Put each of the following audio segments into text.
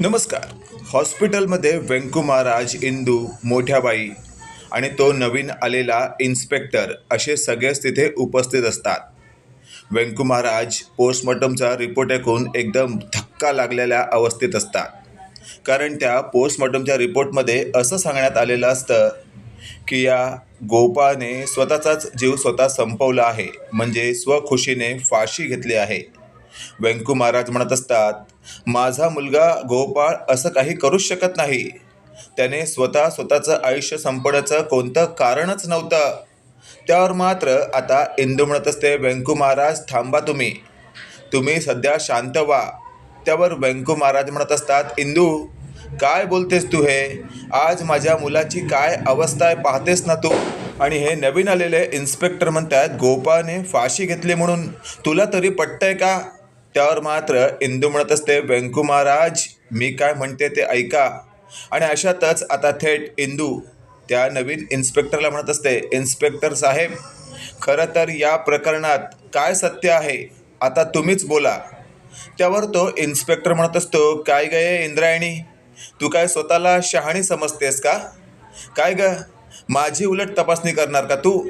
नमस्कार. हॉस्पिटलमध्ये व्यंकू महाराज इंदू मोठ्याबाई आणि तो नवीन आलेला इन्स्पेक्टर असे सगळेच तिथे उपस्थित असतात. व्यंकू महाराज पोस्टमॉर्टमचा रिपोर्ट ऐकून एकदम धक्का लागलेल्या अवस्थेत असतात. कारण त्या पोस्टमॉर्टमच्या रिपोर्टमध्ये असं सांगण्यात आलेलं असतं की या गोपाळने स्वतःचाच जीव स्वतः संपवला आहे. म्हणजे स्वखुशीने फाशी घेतली आहे. व्यंकू महाराज म्हणत असतात माझा मुलगा गोपाळ असं काही करूच शकत नाही. त्याने स्वतः स्वतःचं आयुष्य संपण्याचं कोणतं कारणच नव्हतं. त्यावर मात्र आता इंदू म्हणत असते व्यंकू महाराज थांबा तुम्ही. तुम्ही सध्या शांत व्हा. त्यावर व्यंकू महाराज म्हणत असतात इंदू काय बोलतेस तू हे? आज माझ्या मुलाची काय अवस्था आहे पाहतेस ना तू? आणि हे नवीन आलेले इन्स्पेक्टर म्हणतात गोपाळने फाशी घेतली म्हणून. तुला तरी पटतंय का? त्यावर मात्र इंदू म्हणत असते व्यंकू महाराज मी काय म्हणते ते ऐका. आणि अशातच आता थेट इंदू त्या नवीन इन्स्पेक्टरला म्हणत असते इन्स्पेक्टर साहेब खरं तर या प्रकरणात काय सत्य आहे? आता तुम्हीच बोला. त्यावर तो इन्स्पेक्टर म्हणत असतो काय गये इंद्रायणी? तू काय स्वतःला शहाणी समजतेस का? काय ग? माझी उलट तपासणी करणार का तू?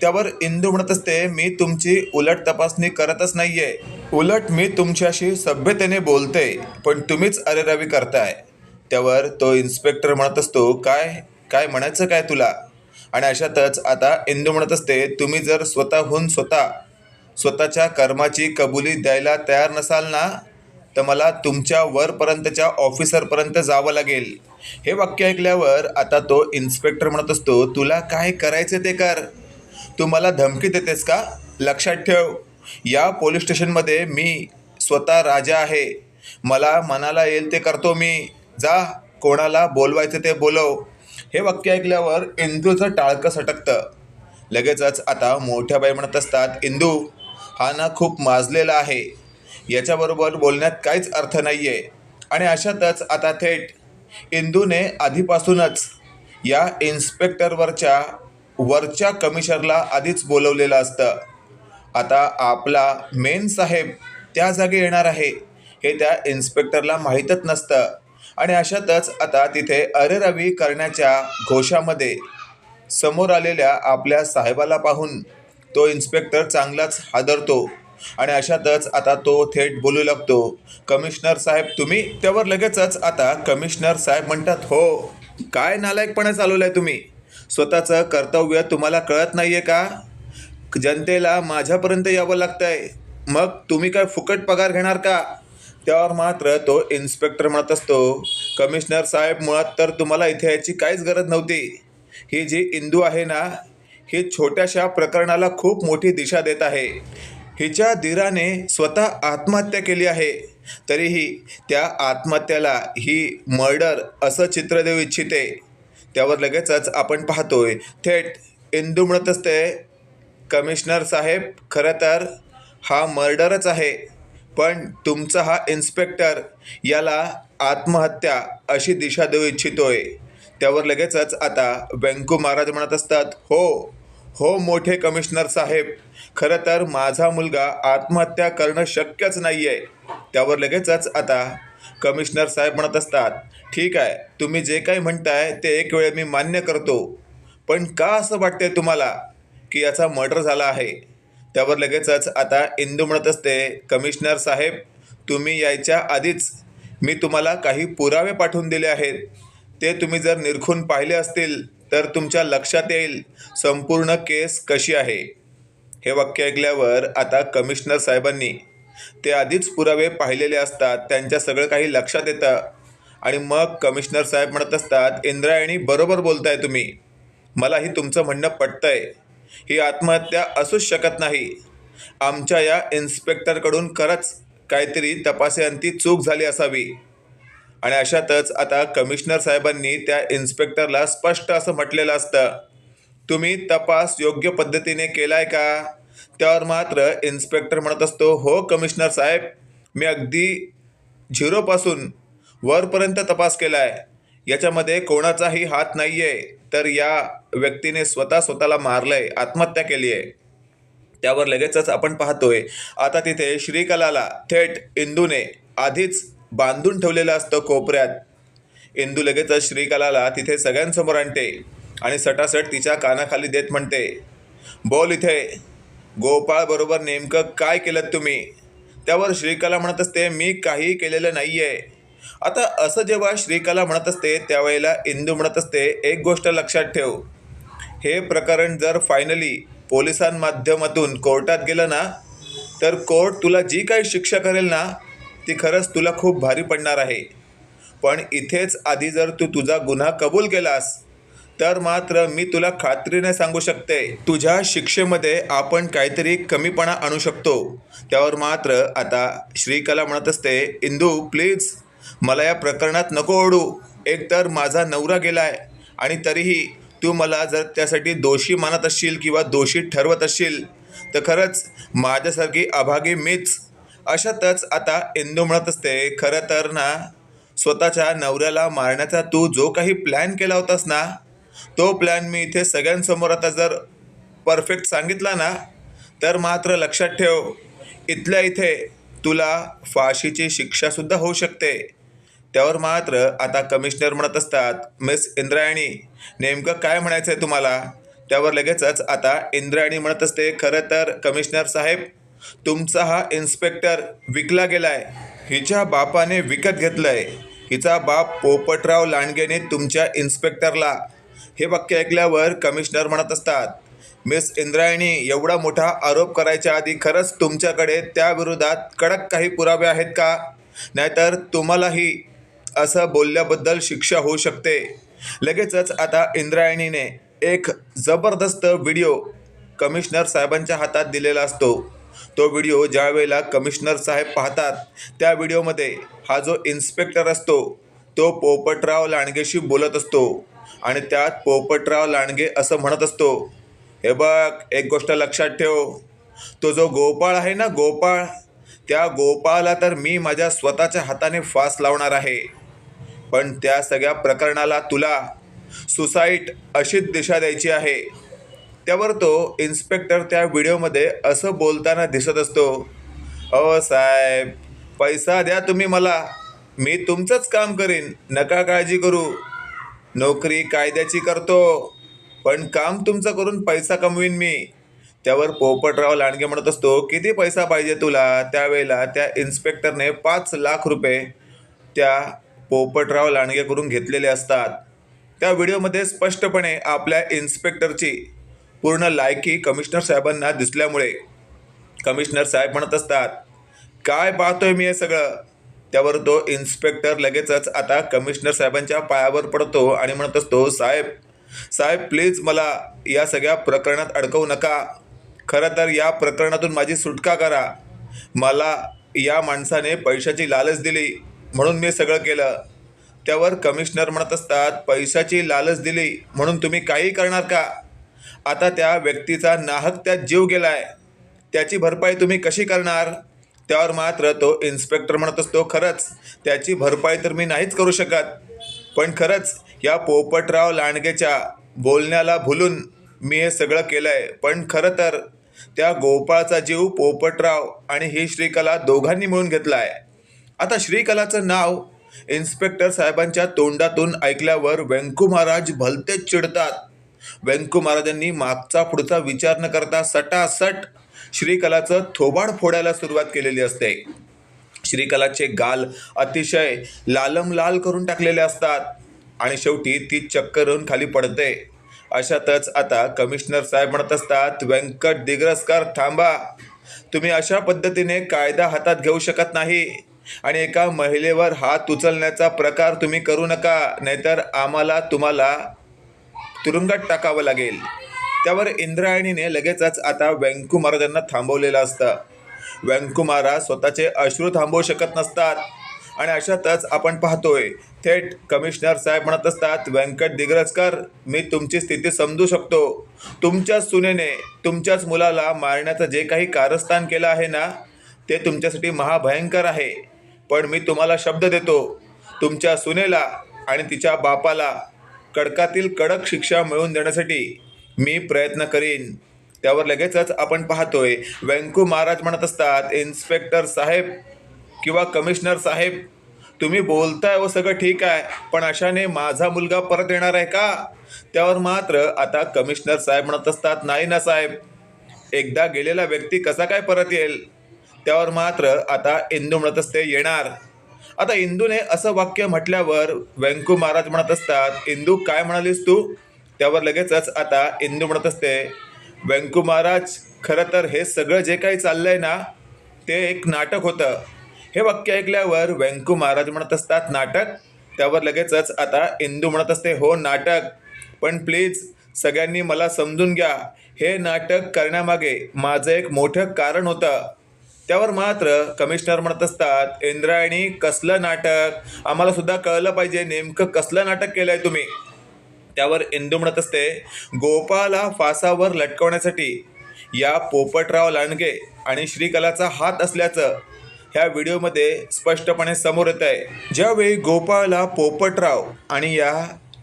त्यावर इंदू म्हणत असते मी तुमची उलट तपासणी करतच नाहीये. उलट मी तुमच्याशी सभ्यतेने बोलते पण तुम्हीच अरेरावी करताय. त्यावर तो इन्स्पेक्टर म्हणत असतो काय काय म्हणायचं काय तुला? आणि अशातच आता इंदू म्हणत असते तुम्ही जर स्वतःहून स्वतः स्वतःच्या कर्माची कबुली द्यायला तयार नसाल ना तर मला तुमच्या वरपर्यंतच्या ऑफिसरपर्यंत जावं लागेल. हे वाक्य ऐकल्यावर आता तो इन्स्पेक्टर म्हणत असतो तुला काय करायचं ते कर. तू मला धमकी देतेस का? लक्षात ठेव. या पोलीस स्टेशनमध्ये मी स्वतः राजा आहे. मला मनाला येईल ते करतो मी. जा कोणाला बोलवायचं ते बोलव. हे वाक्य ऐकल्यावर इंदूचं टाळकं सटकतं. लगेचच आता मोठ्या बाई म्हणत असतात इंदू हा ना खूप माजलेला आहे. याच्याबरोबर बोलण्यात काहीच अर्थ नाही आहे आणि अशातच आता थेट इंदूने आधीपासूनच या इन्स्पेक्टरवरच्या वरच्या कमिशनरला आधीच बोलवलेलं असतं. आता आपला मेन साहेब त्या जागी येणार आहे हे त्या इन्स्पेक्टरला माहीतच नसतं. आणि अशातच आता तिथे अरेरवी करण्याच्या घोषामध्ये समोर आलेल्या आपल्या साहेबाला पाहून तो इन्स्पेक्टर चांगलाच हादरतो. आणि अशातच आता तो थेट बोलू लागतो कमिशनर साहेब तुम्ही त्यावर लगेचच आता कमिशनर साहेब म्हणतात हो काय नालायकपणे चालवलं आहे तुम्ही? स्वतःचं कर्तव्य तुम्हाला कळत नाही आहे का? जनतेला माझ्यापर्यंत यावं लागतं आहे मग तुम्ही काय फुकट पगार घेणार का? त्यावर मात्र तो इन्स्पेक्टर म्हणत असतो कमिशनर साहेब मुळात तर तुम्हाला इथे यायची काहीच गरज नव्हती. ही जी इंदू आहे ना ही छोट्याशा प्रकरणाला खूप मोठी दिशा देत आहे. हिच्या धीराने स्वतः आत्महत्या केली आहे. तरीही त्या आत्महत्याला ही मर्डर असं चित्र देऊ इच्छिते. त्यावर लगेचच आपण पाहतोय. थेट इंदू म्हणत असते कमिशनर साहेब खरं तर हा मर्डरच आहे पण तुमचा हा इन्स्पेक्टर याला आत्महत्या अशी दिशा देऊ इच्छितोय. त्यावर लगेचच आता व्यंकू महाराज म्हणत असतात हो हो मोठे कमिशनर साहेब खरं तर माझा मुलगा आत्महत्या करणं शक्यच नाही आहे त्यावर लगेचच आता कमिशनर साहेब म्हणत असतात ठीक आहे तुम्ही जे काही म्हणताय ते एक वेळ मी मान्य करतो. पण का असं वाटतंय तुम्हाला की याचा मर्डर झाला आहे त्यावर लगेचच आता इंदू म्हणत असते कमिशनर साहेब तुम्ही यायच्या आधीच मी तुम्हाला काही पुरावे पाठवून दिले आहेत. ते तुम्ही जर निरखून पाहिले असतील तर तुमच्या लक्षात येईल संपूर्ण केस कशी आहे हे वाक्य ऐकल्यावर आता कमिशनर साहेबांनी ते आधीच पुरावे पाहिलेले असतात त्यांच्या सगळं काही लक्षात येतं. आणि मग कमिशनर साहेब म्हणत असतात इंद्रायणी बरोबर बोलताय तुम्ही. मलाही तुमचं म्हणणं पटतंय. ही आत्महत्या असूच शकत नाही. आमच्या या इन्स्पेक्टरकडून खरंच काहीतरी तपासांती चूक झाली असावी. आणि अशातच आता कमिशनर साहेबांनी त्या इन्स्पेक्टरला स्पष्ट असं म्हटलेलं असतं तुम्ही तपास योग्य पद्धतीने केलाय का? त्यावर मात्र इन्स्पेक्टर म्हणत असतो हो कमिशनर साहेब मी अगदी झिरोपासून वरपर्यंत तपास केला आहे याच्यामध्ये कोणाचाही हात नाही आहे तर या व्यक्तीने स्वतः स्वतःला मारलं आहे आत्महत्या केली आहे त्यावर लगेचच आपण पाहतोय आता तिथे श्रीकलाला थेट इंदूने आधीच बांधून ठेवलेलं असतं कोपऱ्यात. इंदू लगेचच श्रीकलाला तिथे सगळ्यांसमोर आणते आणि सटासट तिच्या कानाखाली देत म्हणते बोल इथे. गोपाळ बरोबर नेमकं काय केलं तुम्ही? त्यावर श्रीकला म्हणत असते मी काही केलेलं नाही आहे आता असं जेव्हा श्रीकला म्हणत असते त्यावेळेला इंदू म्हणत असते एक गोष्ट लक्षात ठेव. हे प्रकरण जर फायनली पोलिसांमाध्यमातून कोर्टात गेलं ना तर कोर्ट तुला जी काही शिक्षा करेल ना ती खरंच तुला खूप भारी पडणार आहे. पण इथेच आधी जर तू तुझा गुन्हा कबूल केलास तर मात्र मी तुला खात्रीने सांगू शकते. तुझ्या शिक्षेमध्ये आपण काहीतरी कमीपणा आणू शकतो. त्यावर मात्र आता श्रीकला म्हणत असते इंदू प्लीज मला या प्रकरणात नको ओढू. एकतर माझा नवरा गेलाय आणि तरीही तू मला जर त्यासाठी दोषी मानत असशील किंवा दोषी ठरवत असशील तर खरंच माझ्यासारखी अभागी मीच. अशातच आता इंदू म्हणत असते खरं तर ना स्वतःच्या नवऱ्याला मारण्याचा तू जो काही प्लॅन केला होतास ना तो प्लॅन मी इथे सगळ्यांसमोर आता जर परफेक्ट सांगितला ना तर मात्र लक्षात ठेव इथल्या इथे तुला फाशीची शिक्षासुद्धा होऊ शकते. त्यावर मात्र आता कमिशनर म्हणत असतात मिस इंद्रायणी नेमकं काय म्हणायचं आहे तुम्हाला? त्यावर लगेचच आता इंद्रायणी म्हणत असते खरं तर कमिशनर साहेब तुमचा हा इन्स्पेक्टर विकला गेलाय. हिच्या बापाने विकत घेतलंय. हिचा बाप पोपटराव लांडगेने तुमच्या इन्स्पेक्टरला हे वाक्य ऐकल्यावर कमिशनर म्हणत असतात मिस इंद्रायणी एवढा मोठा आरोप करायच्या आधी खरंच तुमच्याकडे त्या विरोधात कडक काही पुरावे आहेत का? नाहीतर तुम्हालाही असं बोलल्याबद्दल शिक्षा होऊ शकते. लगेचच आता इंद्रायणीने एक जबरदस्त व्हिडिओ कमिशनर साहेबांच्या हातात दिलेला असतो. तो व्हिडिओ ज्या वेळेला कमिशनर साहेब पाहतात त्या व्हिडिओमध्ये हा जो इन्स्पेक्टर असतो तो पोपटराव लांडगेशी बोलत असतो. आणि त्यात पोपटराव लांडगे असं म्हणत असतो हे बघ एक गोष्ट लक्षात ठेव. तो जो गोपाळ आहे ना गोपाळ त्या गोपाळाला तर मी माझ्या स्वतःच्या हाताने फास लावणार आहे. पण त्या सगळ्या प्रकरणाला तुला सुसाईट अशीच दिशा द्यायची आहे. त्यावर तो इन्स्पेक्टर त्या व्हिडिओमध्ये असं बोलताना दिसत असतो अहो साहेब पैसा द्या तुम्ही मला. मी तुमचंच काम करीन. नका काळजी करू. नोकरी कायद्याची करतो पण काम तुमचं करून पैसा कमवीन मी. त्यावर पोपटराव लांडगे म्हणत असतो किती पैसा पाहिजे तुला? त्यावेळेला त्या इन्स्पेक्टरने पाच लाख रुपये त्या पोपटराव लांडगेकडून घेतलेले असतात. त्या व्हिडिओमध्ये स्पष्टपणे आपल्या इन्स्पेक्टरची पूर्ण लायकी कमिशनर साहेबांना दिसल्यामुळे कमिशनर साहेब म्हणत असतात काय पाहतोय मी हे सगळं? त्यावर तो इन्स्पेक्टर लगेचच आता कमिशनर साहेबांच्या पायावर पडतो आणि म्हणत असतो साहेब साहेब प्लीज मला या सगळ्या प्रकरणात अडकवू नका. खरं तर या प्रकरणातून माझी सुटका करा. मला या माणसाने पैशाची लालच दिली म्हणून मी सगळं केलं. त्यावर कमिशनर म्हणत असतात पैशाची लालच दिली म्हणून तुम्ही काही करणार का? आता त्या व्यक्तीचा नाहक त्यात जीव गेलाय. त्याची भरपाई तुम्ही कशी करणार? त्यावर मात्र तो इन्स्पेक्टर म्हणत असतो खरंच त्याची भरपाई तर मी नाहीच करू शकत. पण खरंच या पोपटराव लांडगेच्या बोलण्याला भुलून मी हे सगळं केलं आहे पण खरं तर त्या गोपाळचा जीव पोपटराव आणि ही श्रीकला दोघांनी मिळून घेतला आहे आता श्रीकलाचं नाव इन्स्पेक्टर साहेबांच्या तोंडातून ऐकल्यावर व्यंकू महाराज भलतेच चिडतात. व्यंकू महाराजांनी मागचा पुढचा विचार न करता सटासट श्रीकलाचं थोबाड फोडायला सुरुवात केलेली असते. श्रीकलाचे गाल अतिशय लालम लाल करून टाकलेले असतात आणि शेवटी ती चक्कर खाली पडते. अशातच आता कमिशनर साहेब म्हणत असतात व्यंकट दिग्रसकर थांबा. तुम्ही अशा पद्धतीने कायदा हातात घेऊ शकत नाही आणि एका महिलेवर हात उचलण्याचा प्रकार तुम्ही करू नका नाहीतर आम्हाला तुम्हाला तुरुंगात टाकावं लागेल. त्यावर इंद्रायणीने लगेचच आता व्यंकू महाराजांना थांबवलेलं असतं. व्यंकू महाराज स्वतःचे अश्रू थांबवू शकत नसतात. आणि अशातच आपण पाहतोय थेट कमिशनर साहेब म्हणत असतात व्यंकट दिग्रजकर मी तुमची स्थिती समजू शकतो. तुमच्याच सुनेने तुमच्याच मुलाला मारण्याचं जे काही कारस्थान केलं आहे ना ते तुमच्यासाठी महाभयंकर आहे. पण मी तुम्हाला शब्द देतो तुमच्या सुनेला आणि तिच्या बापाला कडकातील कडक शिक्षा मिळवून देण्यासाठी मी प्रयत्न करीन. त्यावर लगेचच आपण पाहतोय व्यंकू महाराज म्हणत असतात इन्स्पेक्टर साहेब किंवा कमिशनर साहेब तुम्ही बोलताय व सगळं ठीक आहे पण अशाने माझा मुलगा परत येणार आहे का? त्यावर मात्र आता कमिशनर साहेब म्हणत असतात नाही ना साहेब. एकदा गेलेला व्यक्ती कसा काय परत येईल? त्यावर मात्र आता इंदू म्हणत असते येणार. आता इंदूने असं वाक्य म्हटल्यावर व्यंकू महाराज म्हणत असतात इंदू काय म्हणालीस तू? त्यावर लगेचच आता इंदू म्हणत असते व्यंकू महाराज खरं तर हे सगळं जे काही चाललंय ना ते एक नाटक होतं. हे वाक्य ऐकल्यावर व्यंकू महाराज म्हणत असतात नाटक? त्यावर लगेचच आता इंदू म्हणत असते हो नाटक. पण प्लीज सगळ्यांनी मला समजून घ्या हे नाटक करण्यामागे माझं एक मोठं कारण होतं. त्यावर मात्र कमिशनर म्हणत असतात इंद्रायणी कसलं नाटक? आम्हाला सुद्धा कळलं पाहिजे नेमकं कसलं नाटक केलं आहे तुम्ही. त्यावर इंदू म्हणत असते गोपाला फासावर लटकवण्यासाठी या पोपटराव लांडगे आणि श्रीकलाचा हात असल्याचं ह्या व्हिडिओमध्ये स्पष्टपणे समोर येत आहे. ज्यावेळी गोपाळला पोपटराव आणि या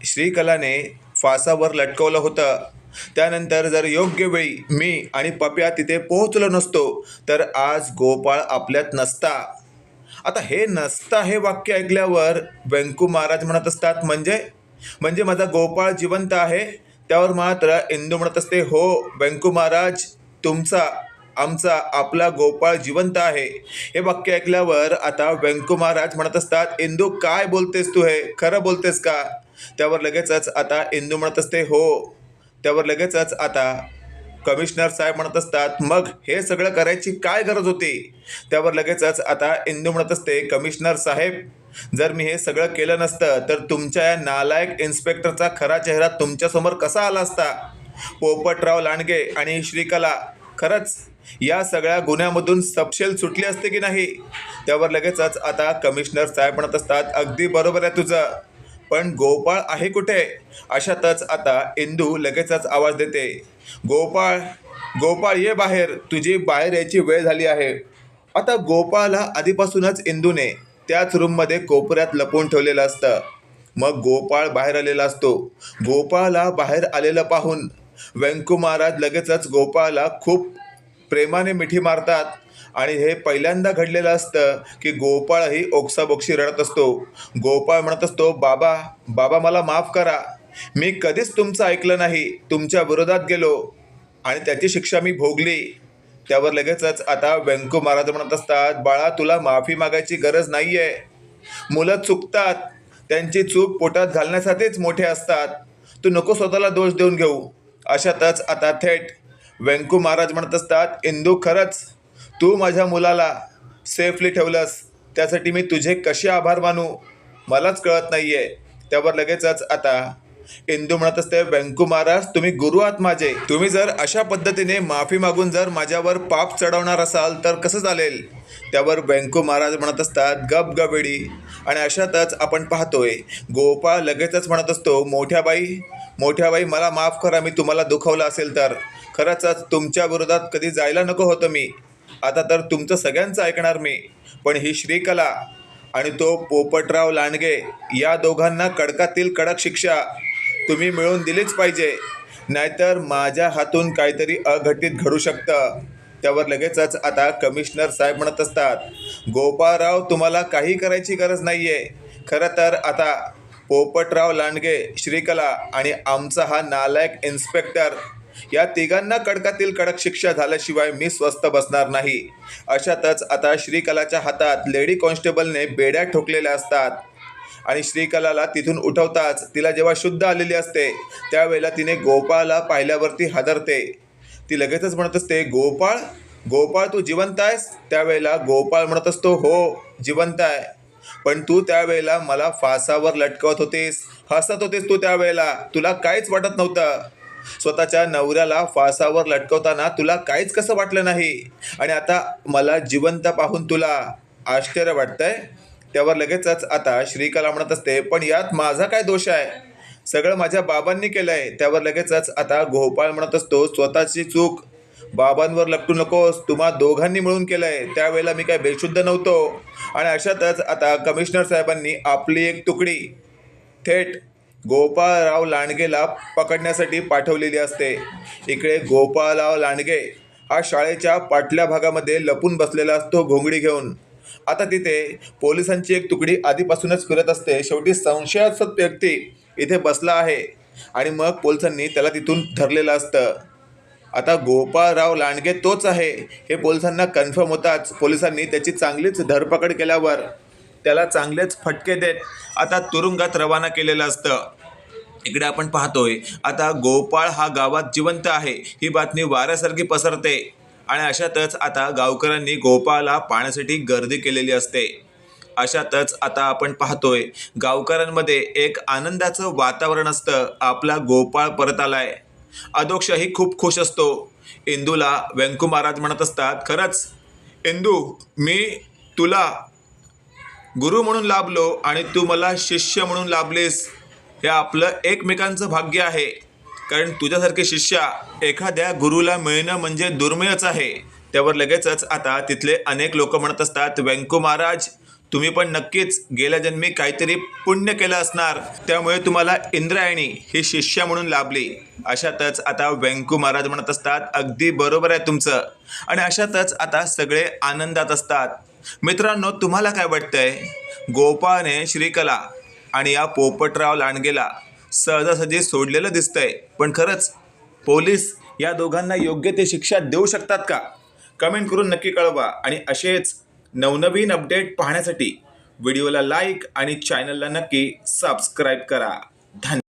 श्रीकलाने फासावर लटकवलं होतं त्यानंतर जर योग्य वेळी मी आणि पप्या तिथे पोहोचलो नसतो तर आज गोपाळ आपल्यात नसता. आता हे नसता हे वाक्य ऐकल्यावर व्यंकू महाराज म्हणत असतात म्हणजे म्हणजे माझा गोपाळ जिवंत आहे. त्यावर मात्र इंदू म्हणत असते हो व्यंकू महाराज तुमचा आमचा आपला गोपाळ जिवंत आहे. हे वाक्य ऐकल्यावर आता व्यंकू महाराज म्हणत असतात इंदू काय बोलतेस तू हे? खरं बोलतेस का? त्यावर लगेचच आता इंदू म्हणत असते हो. त्यावर लगेचच आता कमिशनर साहेब म्हणत असतात मग हे सगळं करायची काय गरज होती? त्यावर लगेचच आता इंदू म्हणत असते कमिशनर साहेब जर मी हे सगळं केलं नसतं तर तुमच्या या नालायक इन्स्पेक्टरचा खरा चेहरा तुमच्यासमोर कसा आला असता? पोपटराव लांडगे आणि श्रीकला खरंच या सगळ्या गुन्ह्यामधून सपशेल सुटली असते की नाही? त्यावर लगेचच आता कमिशनर साहेब म्हणत असतात अगदी बरोबर आहे तुझं पण गोपाळ आहे कुठे? अशातच आता इंदू लगेचच आवाज देते गोपाळ गोपाळ ये बाहेर तुझी बाहेर यायची वेळ झाली आहे. आता गोपाळला आधीपासूनच इंदूने त्याच रूममध्ये कोपऱ्यात लपवून ठेवलेलं असतं. मग गोपाळ बाहेर आलेला असतो. गोपाळला बाहेर आलेलं पाहून व्यंकू महाराज लगेचच गोपाळला खूप प्रेमाने मिठी मारतात. आणि हे पहिल्यांदा घडलेलं असतं की गोपाळही ओक्साबोक्शी रडत असतो. गोपाळ म्हणत असतो बाबा बाबा मला माफ करा. मी कधीच तुमचं ऐकलं नाही. तुमच्या विरोधात गेलो आणि त्याची शिक्षा मी भोगली. त्यावर लगेचच आता व्यंकू महाराज म्हणत असतात बाळा तुला माफी मागायची गरज नाही आहे मुलं चुकतात. त्यांची चूक पोटात घालण्यासाठीच मोठे असतात. तू नको स्वतःला दोष देऊन घेऊ. अशातच आता थेट व्यंकू महाराज म्हणत असतात इंदू खरंच तू माझ्या मुलाला सेफली ठेवलंस. त्यासाठी मी तुझे कसे आभार मानू? मलाच कळत नाही आहे त्यावर लगेचच आता इंदू म्हणत असते व्यंकू महाराज तुम्ही गुरु आहात माझे. तुम्ही जर अशा पद्धतीने माफी मागून जर माझ्यावर पाप चढवणार असाल तर कसं चालेल? त्यावर व्यंकू महाराज म्हणत असतात गप गबेडी आणि अशातच आपण पाहतोय गोपाळ लगेचच म्हणत असतो मोठ्या बाई मोठ्या बाई मला माफ करा मी तुम्हाला दुखवलं असेल तर. खरंच तुमच्या विरोधात कधी जायला नको होतं मी. आता तर तुमचं सगळ्यांचं ऐकणार मी. पण ही श्रीकला आणि तो पोपटराव लांडगे या दोघांना कडकातील कडक शिक्षा तुम्ही मिळून दिलीच पाहिजे. नाहीतर माझ्या हातून काहीतरी अघटित घडू शकतं. त्यावर लगेचच आता कमिशनर साहेब म्हणत असतात गोपाळराव तुम्हाला काही करायची गरज नाही आहे खरं तर आता पोपटराव लांडगे श्रीकला आणि आमचा हा नालायक इन्स्पेक्टर या तिघांना कडकातील कडक शिक्षा झाल्याशिवाय मी स्वस्थ बसणार नाही. अशातच आता श्रीकलाच्या हातात लेडी कॉन्स्टेबलने बेड्या ठोकलेल्या असतात. आणि श्रीकलाला तिथून उठवताच तिला जेव्हा शुद्ध आलेली असते त्यावेळेला तिने गोपाळला पाहिल्यावरती हादरते. ती लगेचच म्हणत असते गोपाळ गोपाळ तू जिवंत आहेस? त्यावेळेला गोपाळ म्हणत असतो हो जिवंत आहे. पण तू त्यावेळेला मला फासावर लटकवत होतेस हसत होतीस तू त्यावेळेला. तुला काहीच वाटत नव्हतं. स्वतःच्या नवऱ्याला फासावर लटकवताना तुला काहीच कसं वाटलं नाही? आणि आता मला जिवंत पाहून तुला आश्चर्य वाटतंय. त्यावर लगेचच आता श्रीकला म्हणत असते पण यात माझा काय दोष आहे? सगळं माझ्या बाबांनी केलं आहे त्यावर लगेचच आता गोपाळ म्हणत असतो स्वतःची चूक. बाबांवर लपटू नकोस. तुम्हा दोघांनी मिळून केलं आहे त्यावेळेला मी काय बेशुद्ध नव्हतो. आणि अशातच आता कमिशनर साहेबांनी आपली एक तुकडी थेट गोपाळराव लांडगेला पकडण्यासाठी पाठवलेली असते. इकडे गोपाळराव लांडगे हा शाळेच्या पाटल्या भागामध्ये लपून बसलेला असतो घोंगडी घेऊन. आता तिथे पोलिसांची एक तुकडी आधीपासूनच फिरत असते. शेवटी संशयास्पद व्यक्ती इथे बसला आहे आणि मग पोलिसांनी त्याला तिथून धरलेलं असतं. आता गोपाळराव लांडगे तोच आहे. हे पोलिसांना कन्फर्म होताच. पोलिसांनी त्याची चांगलीच धरपकड केल्यावर त्याला चांगलेच फटके देत आता तुरुंगात रवाना केलेलं असतं. इकडे आपण पाहतोय आता गोपाळ हा गावात जिवंत आहे. ही बातमी वाऱ्यासारखी पसरते. आणि अशातच आता गावकऱ्यांनी गोपाळाला पाहण्यासाठी गर्दी केलेली असते. अशातच आता आपण पाहतोय गावकऱ्यांमध्ये एक आनंदाचं वातावरण असतं आपला गोपाळ परत आलाय. अधोक्षही खूप खुश असतो. इंदूला व्यंकू महाराज म्हणत असतात खरंच इंदू मी तुला गुरु म्हणून लाभलो आणि तू मला शिष्य म्हणून लाभलीस. हे आपलं एकमेकांचं भाग्य आहे. कारण तुझ्यासारखे शिष्या एखाद्या गुरुला मिळणं म्हणजे दुर्मिळच आहे. त्यावर लगेचच आता तिथले अनेक लोक म्हणत असतात व्यंकू महाराज तुम्ही पण नक्कीच गेल्या जन्मी काहीतरी पुण्य केलं असणार. त्यामुळे तुम्हाला इंद्रायणी ही शिष्या म्हणून लाभली. अशातच आता व्यंकू महाराज म्हणत असतात अगदी बरोबर आहे तुमचं. आणि अशातच आता सगळे आनंदात असतात. मित्रांनो तुम्हाला काय वाटतंय? गोपाळने श्रीकला आणि या पोपटराव लांडगेला सहजासहजी सोडलेलं दिसतंय. पण खरंच पोलीस या दोघांना योग्य ते शिक्षा देऊ शकतात का? कमेंट करून नक्की कळवा. आणि असेच नवनवीन अपडेट पाहण्यासाठी व्हिडिओला लाईक आणि चॅनलला नक्की सबस्क्राईब करा. धन्यवाद.